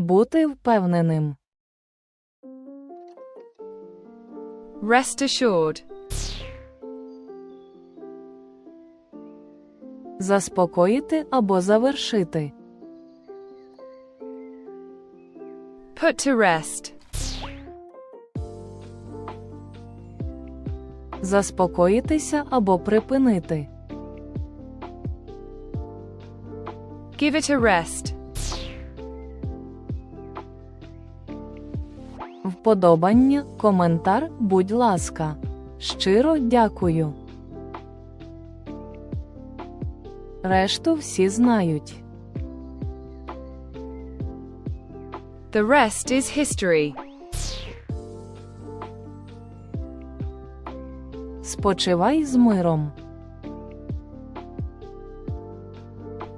Бути впевненим. Rest assured. Заспокоїти або завершити. Put to rest. Заспокоїтися або припинити. Give it a rest. Вподобання, коментар, будь ласка. Щиро дякую. Решту всі знають. The rest is history. Спочивай з миром.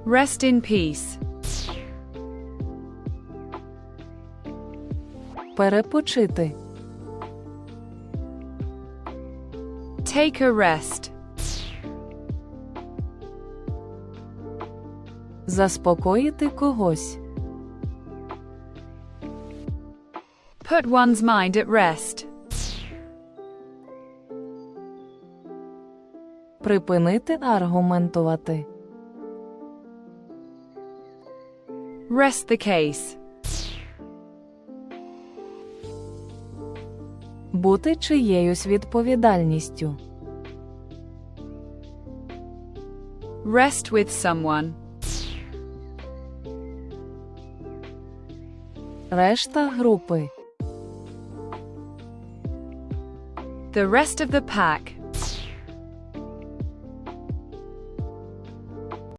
Rest in peace. Перепочити. Take a rest. Заспокоїти когось. Put one's mind at rest. Припинити аргументувати. Rest the case. Бути чиєюсь відповідальністю. Rest with someone. Решта групи. The rest of the pack.